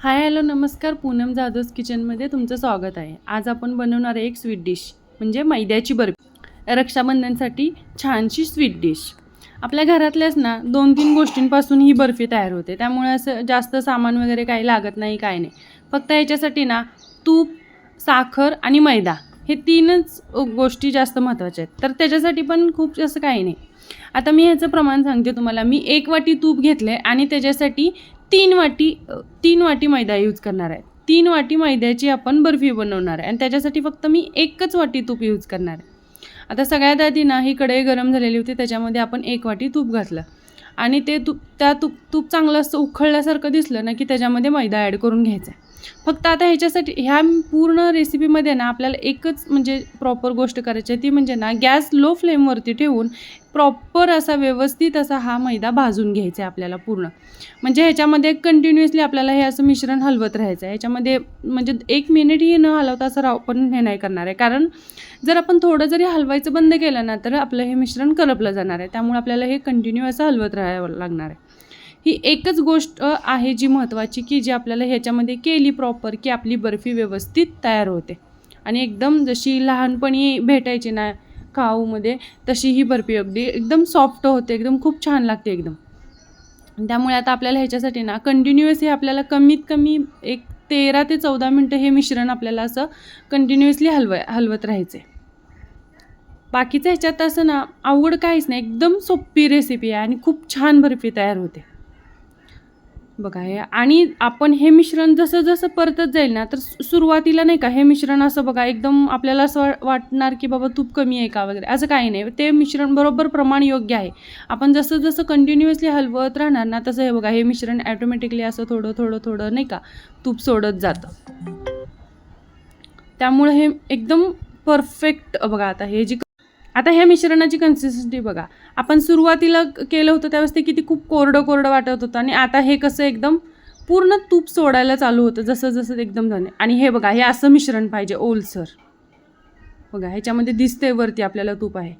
Hi hello नमस्कार. पूनम जाधवस किचनमध्ये तुमचं स्वागत आहे. आज आपण बनवणार आहे एक स्वीट डिश म्हणजे मैद्याची बर्फी. रक्षाबंधनसाठी छानशी स्वीट डिश आपल्या घरातल्याच ना दोन तीन गोष्टींपासून ही बर्फी तयार होते. त्यामुळे असं जास्त सामान वगैरे काही लागत नाही काय नाही. फक्त याच्यासाठी ना तूप साखर आणि मैदा हे तीनच गोष्टी जास्त महत्त्वाच्या आहेत. तर त्याच्यासाठी पण खूप जास्त काही नाही. आता मी ह्याचं प्रमाण सांगते तुम्हाला. मी एक वाटी तूप घेतलं आहे आणि त्याच्यासाठी तीन वाटी तीन वाटी मैदा यूज करणार आहे. तीन वाटी मैद्याची आपण बर्फी बनवणार आहे. आणि त्याच्यासाठी फक्त मी एकच वाटी तूप यूज करणार आहे. आता सगळ्यात आधी ना ही कढई गरम झालेली होती त्याच्यामध्ये आपण एक वाटी तूप घातलं. आणि ते तूप त्या तूप तूप चांगलं असं उखळल्यासारखं दिसलं ना की त्याच्यामध्ये मैदा ॲड करून घ्यायचा आहे. फक्त आता ह्याच्यासाठी ह्या पूर्ण रेसिपीमध्ये ना आपल्याला एकच म्हणजे प्रॉपर गोष्ट करायची आहे ती म्हणजे ना गॅस लो फ्लेमवरती ठेवून प्रॉपर असा व्यवस्थित असा हा मैदा भाजून घ्यायचा आहे आपल्याला पूर्ण. म्हणजे ह्याच्यामध्ये कंटिन्युअसली आपल्याला हे असं मिश्रण हलवत राहायचं आहे. ह्याच्यामध्ये म्हणजे एक मिनिटही न हलवता असं राव पण हे नाही करणार आहे. कारण जर आपण थोडं जरी हलवायचं बंद केलं ना तर आपलं हे मिश्रण करपलं जाणार आहे. त्यामुळे आपल्याला हे कंटिन्यू असं हलवत राहावं लागणार आहे. ही एकच गोष्ट आहे जी महत्त्वाची की जी आपल्याला ह्याच्यामध्ये केली प्रॉपर की आपली बर्फी व्यवस्थित तयार होते. आणि एकदम जशी लहानपणी भेटायची ना खाऊमध्ये तशी ही बर्फी अगदी एकदम सॉफ्ट होते एकदम खूप छान लागते एकदम. त्यामुळे आता आपल्याला ह्याच्यासाठी ना कंटिन्युअस हे आपल्याला कमीत कमी एक तेरा ते चौदा मिनटं हे मिश्रण आपल्याला असं कंटिन्युअसली हलव हलवत राहायचं. आहे बाकीचं ह्याच्यात असं ना अवघड काहीच नाही एकदम सोपी रेसिपी आहे आणि खूप छान बर्फी तयार होते. बघा हे आणि आपण हे मिश्रण जसं जसं परतत जाईल ना तर सुरुवातीला नाही का हे मिश्रण असं बघा एकदम आपल्याला असं वाटणार की बाबा तूप कमी आहे का वगैरे असं काही नाही. ते मिश्रण बरोबर प्रमाण योग्य आहे. आपण जसं जसं कंटिन्युअसली हलवत राहणार ना तसं हे बघा हे मिश्रण ॲटोमॅटिकली असं थोडं थोडं थोडं नाही का तूप सोडत जातं. त्यामुळे हे एकदम परफेक्ट बघा आता हे जी आता ह्या मिश्रणाची कन्सिस्टन्सी बघा. आपण सुरुवातीला केलं होतं त्यावेळेस ते किती खूप कोरडं कोरडं वाटत होतं आणि आता हे कसं एकदम पूर्ण तूप सोडायला चालू होतं जसं जसं एकदम झालं. आणि हे बघा हे असं मिश्रण पाहिजे ओलसर बघा ह्याच्यामध्ये दिसते वरती आपल्याला तूप आहे.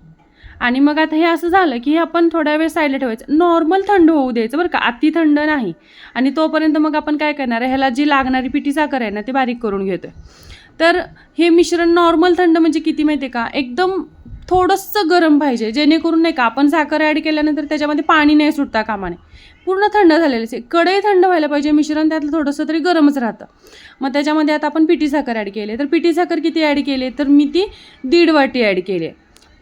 आणि मग आता हे असं झालं की हे आपण थोड्या वेळ साईडला ठेवायचं. नॉर्मल थंड होऊ द्यायचं बरं का अति थंड नाही. आणि तोपर्यंत मग आपण काय करणार आहे ह्याला जी लागणारी पिठी साखर आहे ना ते बारीक करून घेतोय. तर हे मिश्रण नॉर्मल थंड म्हणजे किती माहिती आहे का? एकदम थोडंसं गरम पाहिजे. जेणेकरून नाही का आपण साखर ॲड केल्यानंतर त्याच्यामध्ये पाणी नाही सुटता कामाने. पूर्ण थंड झालेलं आहे कढई थंड व्हायला पाहिजे मिश्रण त्यातलं थोडंसं तरी गरमच राहतं. मग त्याच्यामध्ये आता आपण पिठी साखर ॲड केली तर पिठी साखर किती ॲड केली तर मी ती दीड वाटी ॲड केली आहे.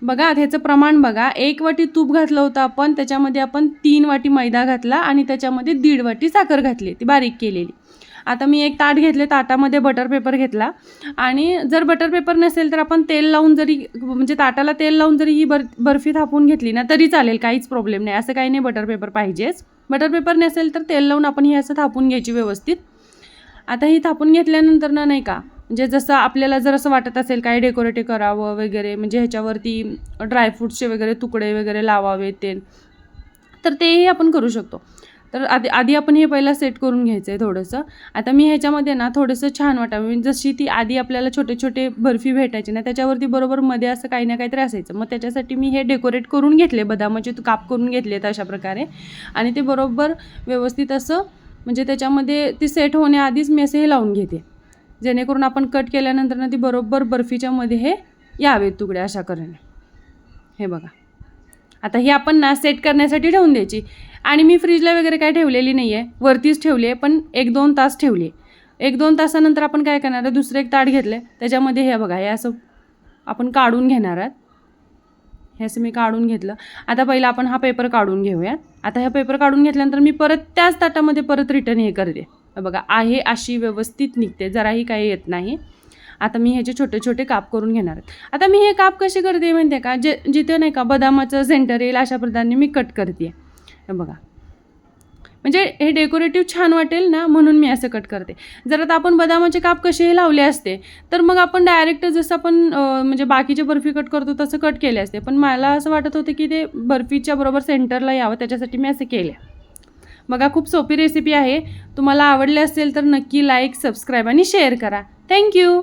बघा ह्याचं प्रमाण बघा. एक वाटी तूप घातलं होतं आपण त्याच्यामध्ये आपण तीन वाटी मैदा घातला आणि त्याच्यामध्ये दीड वाटी साखर घातली ती बारीक केलेली. आता मी एक ताट घेतले ताटामध्ये बटर पेपर घेतला. आणि जर बटर पेपर नसेल तर आपण तेल लावून जरी म्हणजे ताटाला तेल लावून जरी ही बर बर्फी थापून घेतली ना तरी चालेल काहीच प्रॉब्लेम नाही. असं काही नाही बटर पेपर पाहिजेच. बटर पेपर नसेल तर तेल लावून आपण ही असं थापून घ्यायची व्यवस्थित. आता ही थापून घेतल्यानंतर ना नाही का म्हणजे जसं आपल्याला जर असं वाटत असेल काय डेकोरेटिव्ह करावं वगैरे म्हणजे ह्याच्यावरती ड्रायफ्रूट्सचे वगैरे तुकडे वगैरे लावावे ते तर तेही आपण करू शकतो. तर आधी आधी आपण हे पहिला सेट करून घ्यायचं आहे थोडंसं. आता मी ह्याच्यामध्ये ना थोडंसं छान वाटावं. म्हणजे जशी ती आधी आपल्याला छोटे छोटे बर्फी भेटायची ना त्याच्यावरती बरोबर मध्ये असं काही ना काहीतरी असायचं. मग त्याच्यासाठी मी हे डेकोरेट करून घेतले बदामाचे तू काप करून घेतलेत अशा प्रकारे. आणि ते बरोबर व्यवस्थित असं म्हणजे त्याच्यामध्ये ती सेट होण्याआधीच मी असं हे लावून घेते. जेणेकरून आपण कट केल्यानंतर ना ती बरोबर बर्फीच्या मध्ये हे यावेत तुकडे अशा करेने. हे बघा. आता ही आपण ना सेट करण्यासाठी ठेवून द्यायची. आणि मी फ्रीजला वगैरे काय ठेवलेली नाही आहे वरतीच ठेवली आहे पण एक दोन तास ठेवली आहे एक दोन तासानंतर आपण काय करणार आहे? दुसरं एक ताट घेतलं आहे त्याच्यामध्ये हे बघा हे असं आपण काढून घेणार आहात. हे असं मी काढून घेतलं. आता पहिलं आपण हा पेपर काढून घेऊयात. आता हा पेपर काढून घेतल्यानंतर मी परत त्याच ताटामध्ये परत रिटर्न हे करते. बघा आहे अशी व्यवस्थित निघते जराही काही येत नाही. आता मी ह्याचे छोटे छोटे काप करून घेणार आहेत आता मी हे काप कसे करते माहिती का? जे जिथे नाही का बदामाचं सेंटर येईल अशा प्रकारे मी कट करते. हे बघा. म्हणजे हे डेकोरेटिव्ह छान वाटेल ना म्हणून मी असं कट करते. जर आता आपण बदामाचे काप कसेही लावले असते तर मग आपण डायरेक्ट जसं आपण म्हणजे बाकीचे बर्फी कट करतो तसं कट केले असते. पण मला असं वाटत होतं की ते बर्फीच्या बरोबर सेंटरला यावं त्याच्यासाठी मी असं केले बघा खूप सोपी रेसिपी आहे. तुम्हाला आवडली असेल तर नक्की लाईक सबस्क्राईब आणि शेअर करा. Thank you